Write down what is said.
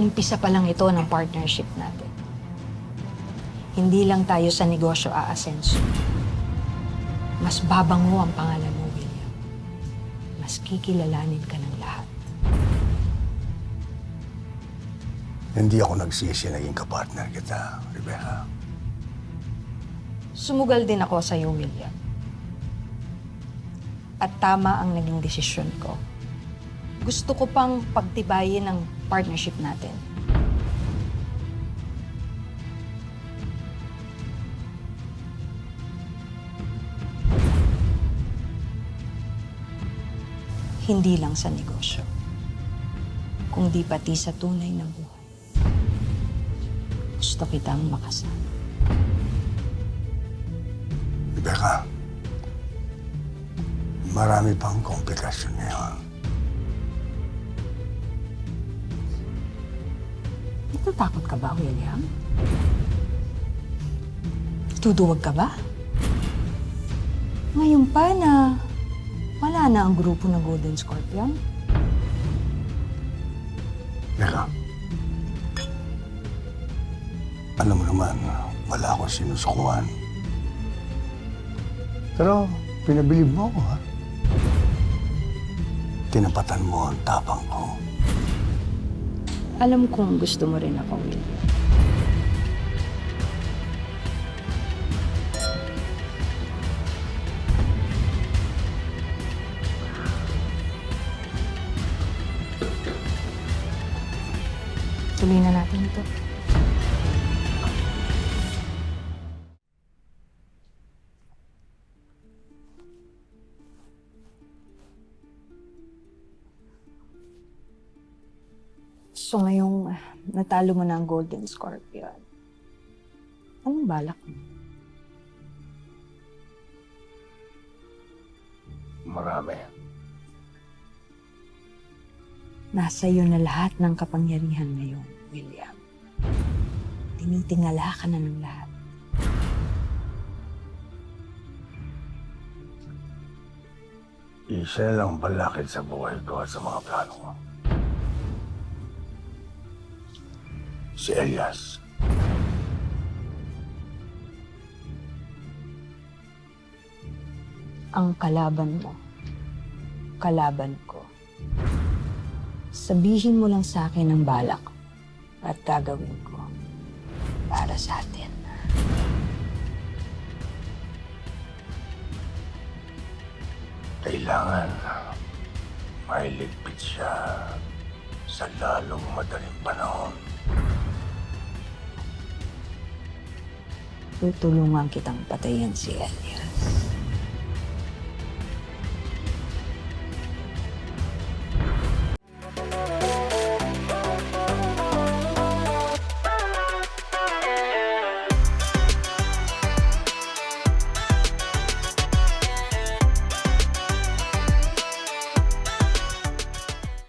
Umpisa pa lang ito ng partnership natin. Hindi lang tayo sa negosyo aasenso. Mas babango ang pangalan mo, William. Mas kikilalanin ka ng lahat. Hindi ako nagsisi naging kapartner kita, Rebecca. Sumugal din ako sa iyo, William. At tama ang naging desisyon ko. Gusto ko pang pagtibayin ang partnership natin. Hindi lang sa negosyo, kundi pati sa tunay na buhay. Gusto kitang makasama. Rebecca, marami pang komplikasyon ngayon. Natatakot ka ba, William? Tuduwag ka ba? Ngayon pa na wala na ang grupo ng Golden Scorpion. Rebecca, alam mo naman, wala akong sinusukuan. Pero pinabilib mo ako, ha? Tinapatan mo ang tapang ko. Alam kong gusto mo rin ako, William. Tuloy na natin ito. So ngayong ah, natalo mo na ang Golden Scorpion, anong balak mo? Marami. Nasa iyo na lahat ng kapangyarihan ngayon, William. Tinitingala ka na ng lahat. Isa lang balakid sa buhay ko at sa mga plano ko. Si Elias. Ang kalaban mo, kalaban ko. Sabihin mo lang sa akin ang balak at gagawin ko para sa atin. Kailangan mailigpit siya sa lalong madaling panahon. Tutulungan kitang patayin si Elias.